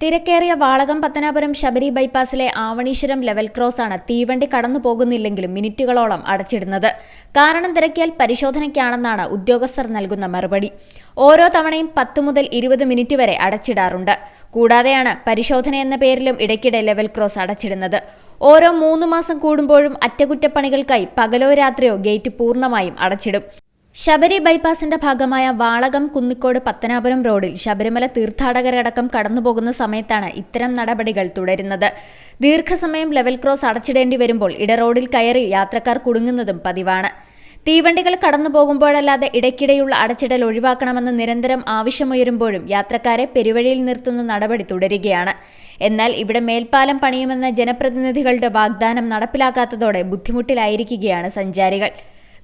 തിരക്കേറിയ വാളകം പത്തനാപുരം ശബരി ബൈപ്പാസിലെ Avaneeswaram level cross ആണ് തീവണ്ടി കടന്നു പോകുന്നില്ലെങ്കിലും മിനിറ്റുകളോളം അടച്ചിടുന്നത്. കാരണം തിരക്കിയാൽ പരിശോധനയ്ക്കാണെന്നാണ് ഉദ്യോഗസ്ഥർ നൽകുന്ന മറുപടി. ഓരോ തവണയും പത്ത് മുതൽ ഇരുപത് മിനിറ്റ് വരെ അടച്ചിടാറുണ്ട്. കൂടാതെയാണ് പരിശോധന എന്ന പേരിലും ഇടയ്ക്കിടെ ലെവൽ ക്രോസ് അടച്ചിടുന്നത്. ഓരോ മൂന്ന് മാസം കൂടുമ്പോഴും അറ്റകുറ്റപ്പണികൾക്കായി പകലോ രാത്രിയോ ഗേറ്റ് പൂർണമായും അടച്ചിടും. ശബരി ബൈപ്പാസിന്റെ ഭാഗമായ വാളകം കുന്നിക്കോട് പത്തനാപുരം റോഡിൽ ശബരിമല തീർത്ഥാടകരടക്കം കടന്നുപോകുന്ന സമയത്താണ് ഇത്തരം നടപടികൾ തുടരുന്നത്. ദീർഘസമയം ലെവൽ ക്രോസ് അടച്ചിടേണ്ടി വരുമ്പോൾ ഇടറോഡിൽ കയറി യാത്രക്കാർ കുടുങ്ങുന്നതും പതിവാണ്. തീവണ്ടികൾ കടന്നു പോകുമ്പോഴല്ലാതെ ഇടയ്ക്കിടെയുള്ള അടച്ചിടൽ ഒഴിവാക്കണമെന്ന് നിരന്തരം ആവശ്യമുയരുമ്പോഴും യാത്രക്കാരെ പെരുവഴിയിൽ നിർത്തുന്ന നടപടി തുടരുകയാണ്. എന്നാൽ ഇവിടെ മേൽപ്പാലം പണിയുമെന്ന ജനപ്രതിനിധികളുടെ വാഗ്ദാനം നടപ്പിലാക്കാത്തതോടെ ബുദ്ധിമുട്ടിലായിരിക്കുകയാണ് സഞ്ചാരികൾ.